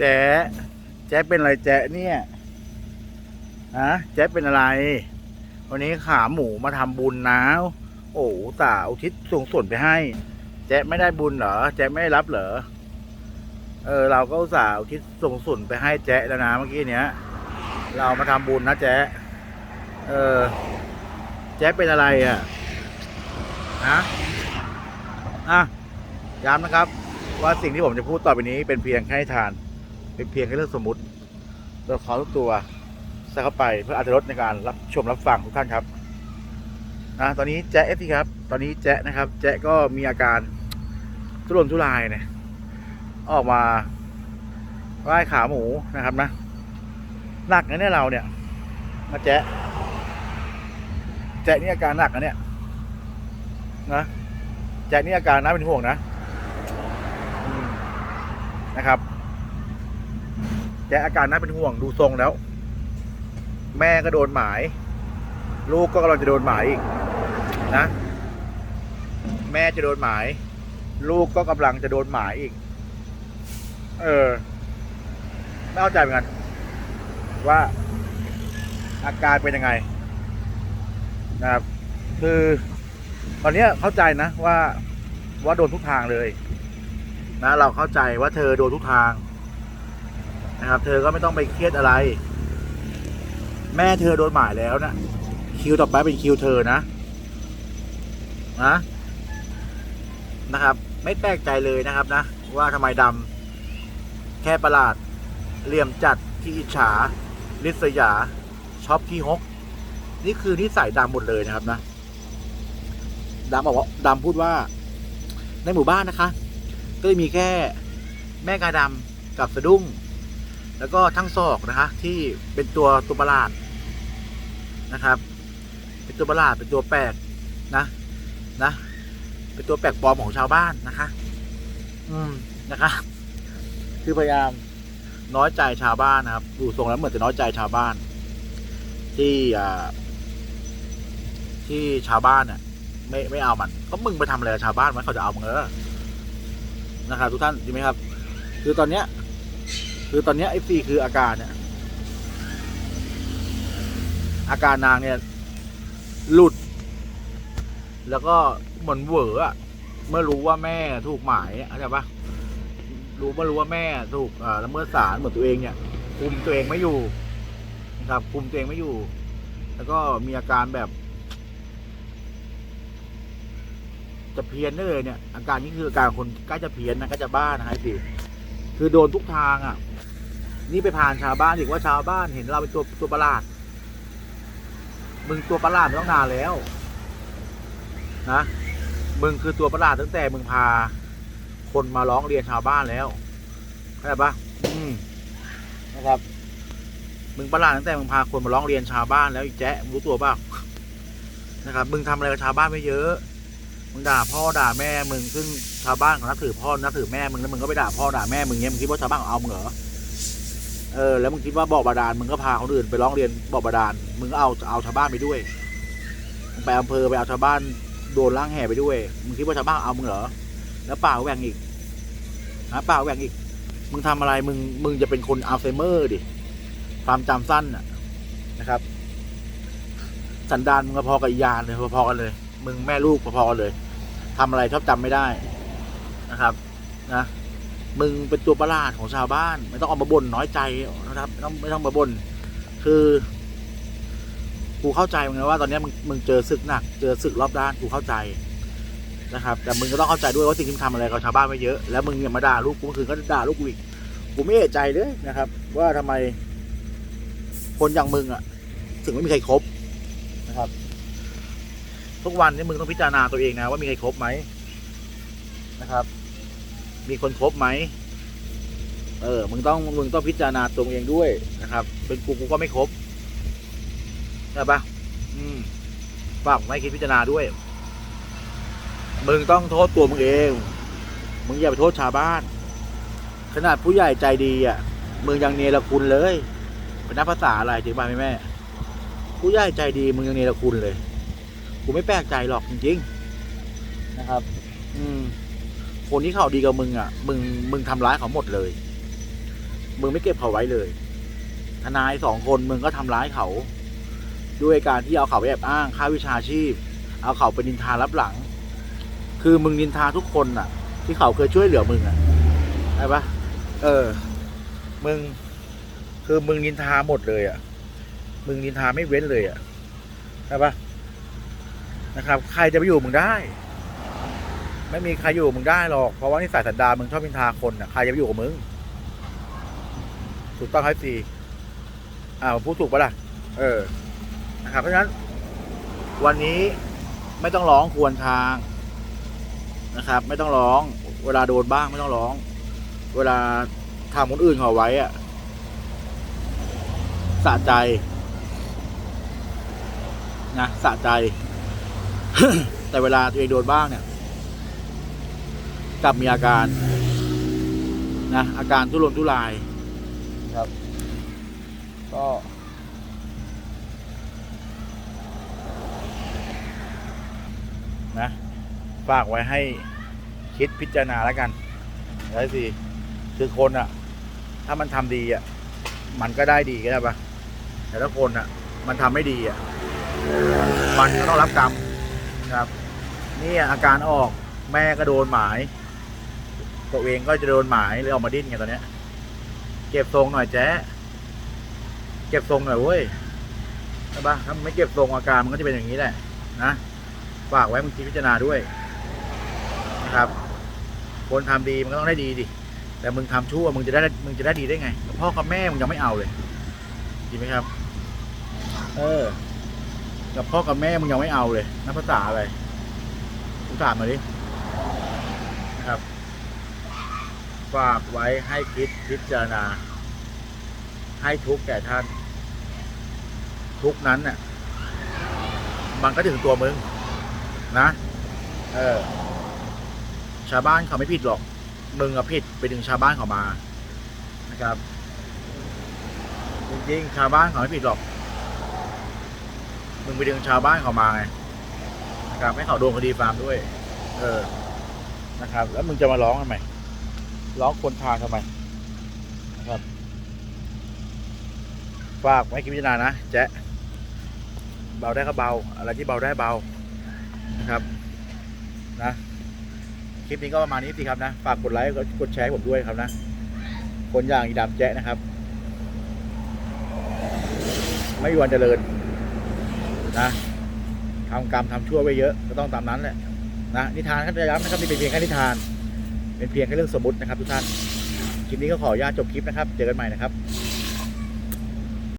แจ๊ะแจ๊ะเป็นอะไรแจ๊ะเนี่ยฮะแจ๊ะเป็นอะไร วันนี้ขาหมูมาทำบุญนะโอ้ตาอุทิศส่วนส่วนไปให้ แจ๊ะไม่ได้บุญเหรอแจ๊ะไม่ได้รับเหรอเออเราก็อุตส่าห์อุทิศส่งส่วนไปให้แจ๊ะแล้วนะเมื่อกี้เนี้ย เรามาทำบุญนะแจ๊ะเออแจ๊ะเป็นอะไรอะฮะอะย้ำนะครับว่าสิ่งที่ผมจะพูดต่อไปนี้เป็นเพียงแค่ให้ทาน เป็นเพียงแค่เรื่องสมมติตัวขอทุกตัวใส่เข้าไปเพื่ออรรถรสในการรับชมรับฟังทุกท่านครับนะตอนนี้แจ๊ะเอฟทีครับ ตอนนี้แจ๊ะนะครับ แจ๊ะก็มีอาการทุรนทุรายเนี่ยออกมาไหว้ขาหมูนะครับนะหนักนะเนี่ยเราเนี่ยมาแจ๊ะแจ๊ะนี่อาการหนักนะเนี่ยนะแจ๊ะนี่อาการน่าเป็นห่วงนะนะครับ แกอาการน่าเป็นห่วงดูทรงแล้ว แม่ก็โดนหมาย ลูกก็กำลังจะโดนหมายอีกนะ แม่จะโดนหมาย ลูกก็กำลังจะโดนหมายอีก เออไม่เข้าใจเหมือนกัน ว่าอาการเป็นยังไงนะครับ คือตอนเนี้ยเข้าใจนะว่าว่าโดนทุกทางเลย นะ เราเข้าใจว่าเธอโดนทุกทาง นะครับ เธอก็ไม่ต้องไปเครียดอะไร แม่เธอโดนหมายแล้วนะคิวต่อไปเป็นคิวเธอนะนะนะครับ ไม่แปลกใจเลยนะครับนะ ว่าทำไมดำแค่ประหลาดเหลี่ยมจัดที่อิจฉาลิษยาชอบที่ฮก นี่คือนิสัยดำหมดเลยนะครับนะดำบอกว่าดำพูดว่า ในหมู่บ้านนะคะ ก็จะมีแค่แม่กาดำกับสะดุ้ง แล้วก็ทั้งศอกนะคะ ที่เป็นตัวตัวประหลาดนะครับ เป็นตัวประหลาดเป็นตัวแปลกนะนะเป็นตัวแปลกปลอมของชาวบ้านนะคะ อืมนะคะคือพยายามน้อยใจชาวบ้านนะครับดูทรงแล้วเหมือนจะน้อยใจชาวบ้าน ที่อ่าที่ชาวบ้านเนี่ยไม่ไม่เอามัน ก็มึงไปทำอะไรกับชาวบ้านมันเขาจะเอามึงเออนะครับ ทุกท่านจริงไหมครับ คือตอนเนี้ย คือตอนนี้ไอ้ฟีคืออาการเนี่ยอาการนางเนี่ย หลุด แล้วก็เหมือนเหวออะเมื่อรู้ว่าแม่ถูกหมายเข้าใจปะรู้เมื่อรู้ว่าแม่ถูกอ่าละเมิดศาลเหมือนตัวเองเนี่ยคุมตัวเองไม่อยู่นะครับคุมตัวเองไม่อยู่ แล้วก็มีอาการแบบจะเพี้ยนได้เลยเนี่ย อาการนี้คืออาการคนใกล้จะเพี้ยนนะใกล้จะบ้านะไอ้สิคือโดนทุกทางอะ นี่ไปผ่านชาวบ้านอีกว่าชาวบ้านเห็นเราเป็นตัวตัวประหลาด มึงตัวประหลาดมาตั้งนานแล้วนะมึงคือตัวประหลาดตั้งแต่มึงพา คนมาร้องเรียนชาวบ้านแล้วเข้าใจปะอืมนะครับ มึงประหลาดตั้งแต่มึงพาคนมาร้องเรียนชาวบ้านแล้วอีกแจ๊ะรู้ตัวเปล่านะครับ มึงทำอะไรกับชาวบ้านไม่เยอะ มึงด่าพ่อด่าแม่มึงซึ่งชาวบ้านเขานับถือพ่อนับถือแม่มึงแล้วมึงก็ไปด่าพ่อด่าแม่มึงเงี้ยมึงคิดว่าชาวบ้านเอามึงเหรอ เออแล้วมึงคิดว่าบ่อบาดาลมึงก็พาคนอื่นไปร้องเรียนบ่อบาดาลมึงก็เอาเอาชาวบ้านไปด้วยมึงไปอำเภอไปเอาชาวบ้านโดนล้างแห่ไปด้วยมึงคิดว่าชาวบ้านเอามึงเหรอแล้วเปล่าแหว่งอีกนะเปล่าแหว่งอีก มึงทำอะไรมึงมึงจะเป็นคนอัลไซเมอร์ดิความจำสั้นนะครับ สันดานมึงก็พอกับยานเลยพอๆกันเลย มึงแม่ลูกพอๆกันเลยทำอะไรชอบจำไม่ได้นะครับ นะ มึงเป็นตัวประหลาดของชาวบ้าน ไม่ต้องเอามาบ่นน้อยใจนะครับไม่ต้องไม่ต้องมาบ่นคือกูเข้าใจมึงนะว่าตอนนี้มึงมึงเจอศึกหนัก เจอศึกรอบด้านกูเข้าใจนะครับ แต่มึงก็ต้องเข้าใจด้วยว่าสิ่งที่มึงทำอะไรกับชาวบ้านไม่เยอะแล้วมึงเนี่ยมาด่าลูกกูเมื่อคืนก็ด่าลูกกูอีกกูไม่เอะใจเลยนะครับ ว่าทำไมคนอย่างมึงอะ ถึงไม่มีใครครบนะครับ ทุกวันนี้มึงต้องพิจารณาตัวเองนะว่ามีใครครบไหมนะครับ มีคนครบไหมเออ มึงต้องมึงต้องพิจารณาตัวเองด้วยนะครับ เป็นกูกูก็ไม่ครบใช่ปะอืมฝากไม่คิดพิจารณาด้วย มึงต้องโทษตัวมึงเอง มึงอย่าไปโทษชาวบ้าน ขนาดผู้ใหญ่ใจดีอะ มึงยังเนรคุณเลยเป็นนักภาษาอะไรถึงบ้านแม่ ผู้ใหญ่ใจดีมึงยังเนรคุณเลย กูไม่แปลกใจหรอกจริงๆนะครับ อืม คนที่เขาดีกับมึงอะ มึงมึงทำร้ายเขาหมดเลย มึงไม่เก็บเขาไว้เลย ทนายสองคนมึงก็ทำร้ายเขา ด้วยการที่เอาเขาไปแอบอ้างค่าวิชาชีพ เอาเขาไปนินทารับหลัง คือมึงนินทาทุกคนน่ะ ที่เขาเคยช่วยเหลือมึงอะใช่ปะเออ มึง คือมึงนินทาหมดเลยอะ มึงนินทาไม่เว้นเลยอะใช่ปะนะครับ ใครจะไปอยู่มึงได้ ไม่มีใครอยู่มึงได้หรอกเพราะว่านิสัยสันดานมึงชอบนินทาคนอะใครจะไปอยู่กับมึงถูกต้องครับซีอ่าผมพูดถูกปะล่ะ เออนะครับเพราะฉะนั้น วันนี้ไม่ต้องร้องควรทางนะครับ ไม่ต้องร้อง เวลาโดนบ้างไม่ต้องร้อง เวลาทำคนอื่นเขาไว้อะสะใจนะสะใจ แต่เวลาตัวเองโดนบ้างเนี่ย กลับมีอาการนะอาการทุรนทุรายครับ ก็นะฝากไว้ให้คิดพิจารณาแล้วกันได้สิคือคนอะถ้ามันทำดีอะมันก็ได้ดีก็ได้ปะแต่ถ้าคนอะมันทำไม่ดีอะมันก็ต้องรับกรรมนะครับ นี่อาการออกแม่ก็โดนหมาย ตัวเองก็จะโดนหมายเลยออกมาดิ้นไงตอนเนี้ย เก็บทรงหน่อยแจ๊ะเก็บทรงหน่อยเว้ยใช่ปะถ้าไม่เก็บทรงอาการมันก็จะเป็นอย่างนี้แหละ นะฝากไว้มึงคิดพิจารณาด้วยนะครับ คนทำดีมันก็ต้องได้ดีดิแต่มึงทำชั่วมึงจะได้มึงจะได้ดีได้ไงพ่อกับแม่มึงยังไม่เอาเลยจริงไหมครับ เออ กับพ่อกับแม่มึงยังไม่เอาเลยนับภาษาอะไรกูถามมาดินะครับ ฝากไว้ให้คิดพิจารณา ให้ทุกแก่ท่าน ทุกนั้นน่ะมันก็ถึงตัวมึง นะ เออ ชาวบ้านเขาไม่ผิดหรอก มึงอะผิดไปดึงชาวบ้านเขามา นะครับ จริงๆ ชาวบ้านเขาไม่ผิดหรอก มึงไปดึงชาวบ้านเขามาไง นะครับ ให้เขาโดนคดีฟาร์มด้วย เออ นะครับ แล้วมึงจะมาร้องทำไม ร้องคนทางทำไมนะครับฝากไว้คิดพิจารณานะแจ๊ะเบาได้ก็เบา อะไรที่เบาได้เบานะครับนะคลิปนี้ก็ประมาณนี้สิครับนะฝากกดไลค์กดแชร์ผมด้วยครับนะ คนอย่างอีดำแจ๊ะนะครับ ไม่มีวันเจริญนะทำกรรมทำชั่วไว้เยอะก็ต้องตามนั้นแหละนะนิทานครับจะย้ำนะครับนี่เป็นเพียงแค่นิทาน เป็นเพียงแค่เรื่องสมมตินะครับทุกท่าน คลิปนี้ก็ขออนุญาตจบคลิปนะครับ เจอกันใหม่นะครับ